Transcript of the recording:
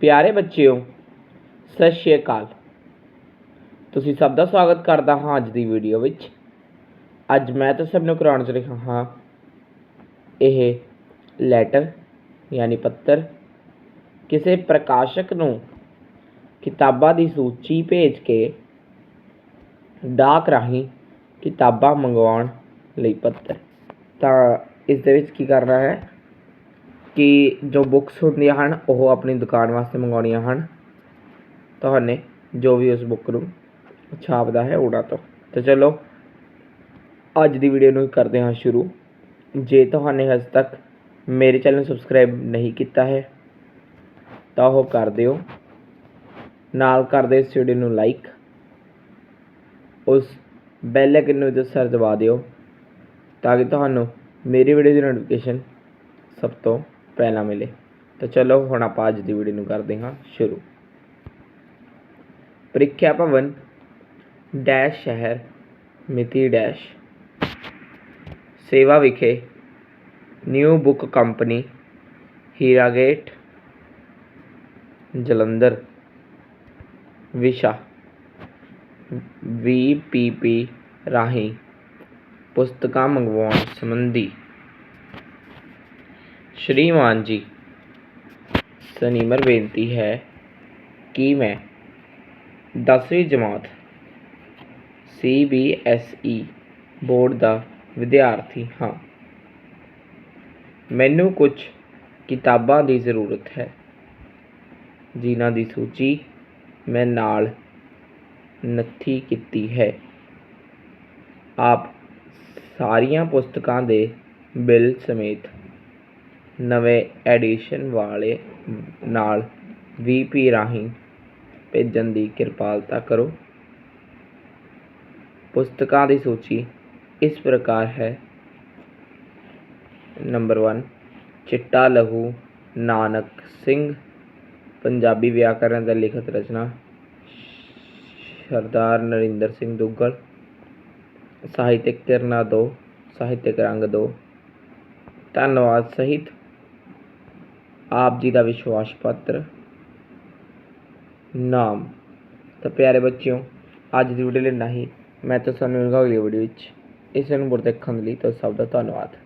ਪਿਆਰੇ ਬੱਚਿਓ, ਸਤਿ ਸ਼੍ਰੀ ਅਕਾਲ। ਤੁਸੀਂ ਸਭ ਦਾ ਸਵਾਗਤ ਕਰਦਾ ਹਾਂ ਅੱਜ ਦੀ ਵੀਡੀਓ ਵਿੱਚ। ਅੱਜ ਮੈਂ ਤਾਂ ਸਭ ਨੂੰ ਕਰਾਉਣ ਚ ਰਿਹਾ ਹਾਂ ਇਹ ਲੈਟਰ ਯਾਨੀ ਪੱਤਰ ਕਿਸੇ ਪ੍ਰਕਾਸ਼ਕ ਨੂੰ ਕਿਤਾਬਾਂ ਦੀ ਸੂਚੀ ਭੇਜ ਕੇ ਡਾਕ ਰਾਹੀਂ ਕਿਤਾਬਾਂ ਮੰਗਵਾਉਣ ਲਈ ਪੱਤਰ। ਤਾਂ ਇਸ ਦੇ ਵਿੱਚ ਕੀ ਕਰਨਾ ਹੈ? ਕਿ ਜੋ ਬੁੱਕਸ ਹੁੰਦੀਆਂ ਹਨ, ਉਹ ਆਪਣੀ ਦੁਕਾਨ ਵਾਸਤੇ ਮੰਗਵਾਉਣੀਆਂ ਹਨ। ਤੁਹਾਨੇ ਜੋ ਵੀ ਉਸ ਬੁੱਕ ਨੂੰ ਛਾਪਦਾ ਹੈ, ਉਹਨਾਂ ਤੋਂ। ਤਾਂ ਚਲੋ, ਅੱਜ ਦੀ ਵੀਡੀਓ ਨੂੰ ਕਰਦੇ ਹਾਂ ਸ਼ੁਰੂ। ਜੇ ਤੁਹਾਨੇ ਹਜੇ ਤੱਕ ਮੇਰੇ ਚੈਨਲ ਨੂੰ ਸਬਸਕ੍ਰਾਈਬ ਨਹੀਂ ਕੀਤਾ ਹੈ, ਤਾਂ ਉਹ ਕਰ ਦਿਓ। ਨਾਲ ਕਰਦੇ ਇਸ ਵੀਡੀਓ ਨੂੰ ਲਾਈਕ ਉਸ ਬੈਲ ਆਈਕਨ ਨੂੰ ਜਸਰ ਦਬਾ ਦਿਓ, ਤਾਂ ਕਿ ਤੁਹਾਨੂੰ ਮੇਰੀ ਵੀਡੀਓ ਦੀ ਨੋਟੀਫਿਕੇਸ਼ਨ ਸਭ ਤੋਂ ਪਹਿਲਾਂ ਮਿਲੇ। ਤਾਂ ਚਲੋ ਹੁਣ ਆਪਾਂ ਅੱਜ ਦੀ ਵੀਡੀਓ ਨੂੰ ਕਰਦੇ ਹਾਂ ਸ਼ੁਰੂ। ਪ੍ਰੀਖਿਆ ਭਵਨ ਡੈਸ਼ ਸ਼ਹਿਰ, ਮਿਤੀ ਡੈਸ਼ ਸੇਵਾ ਵਿਖੇ new book company Hira gate, Jalandhar. ਵਿਸ਼ਾ ਵੀਪੀਪੀ ਰਾਹੀਂ ਪੁਸਤਕਾਂ ਮੰਗਵਾਉਣ ਸੰਬੰਧੀ। ਸ਼੍ਰੀਮਾਨ ਜੀ, ਸਨੀਮਰ ਬੇਨਤੀ ਹੈ ਕਿ ਮੈਂ 10ਵੀਂ ਜਮਾਤ C B S E board ਦਾ ਵਿਦਿਆਰਥੀ ਹਾਂ। ਮੈਨੂੰ ਕੁਝ ਕਿਤਾਬਾਂ ਦੀ ਜ਼ਰੂਰਤ ਹੈ, ਜਿਨ੍ਹਾਂ ਦੀ ਸੂਚੀ ਮੈਂ ਨਾਲ ਨੱਥੀ ਕੀਤੀ ਹੈ। ਆਪ ਸਾਰੀਆਂ ਪੁਸਤਕਾਂ ਦੇ ਬਿੱਲ ਸਮੇਤ ਨਵੇਂ ਐਡੀਸ਼ਨ ਵਾਲੇ ਨਾਲ ਵੀ ਪੀ ਰਾਹੀਂ ਭੇਜਣ ਦੀ ਕਿਰਪਾਲਤਾ ਕਰੋ। ਪੁਸਤਕਾਂ ਦੀ ਸੂਚੀ ਇਸ ਪ੍ਰਕਾਰ ਹੈ। ਨੰਬਰ 1 ਚਿੱਟਾ ਲਹੂ, ਨਾਨਕ ਸਿੰਘ, ਪੰਜਾਬੀ ਵਿਆਕਰਨ ਦਾ ਲਿਖਤ ਰਚਨਾ, ਸਰਦਾਰ ਨਰਿੰਦਰ ਸਿੰਘ ਦੁੱਗਲ, ਸਾਹਿਤਿਕ ਕਿਰਨਾ ਦੋ, ਸਾਹਿਤਿਕ ਰੰਗ ਦੋ। ਧੰਨਵਾਦ, ਸਹਿਤ। ਆਪ ਜੀ ਦਾ ਵਿਸ਼ਵਾਸ ਪਾਤਰ। ਨਾਮ। ਤਾਂ ਪਿਆਰੇ ਬੱਚਿਓ, ਅੱਜ ਦੀ ਵੀਡੀਓ ਲਈ ਨਹੀਂ ਮੈਂ ਤਾਂ ਤੁਹਾਨੂੰ ਮਿਲੂੰਗਾ ਅਗਲੀ ਵੀਡੀਓ ਵਿੱਚ। ਇਸ ਨੂੰ ਬੁਰ ਦੇਖਣ ਲਈ ਤਾਂ ਸਭ ਦਾ ਧੰਨਵਾਦ।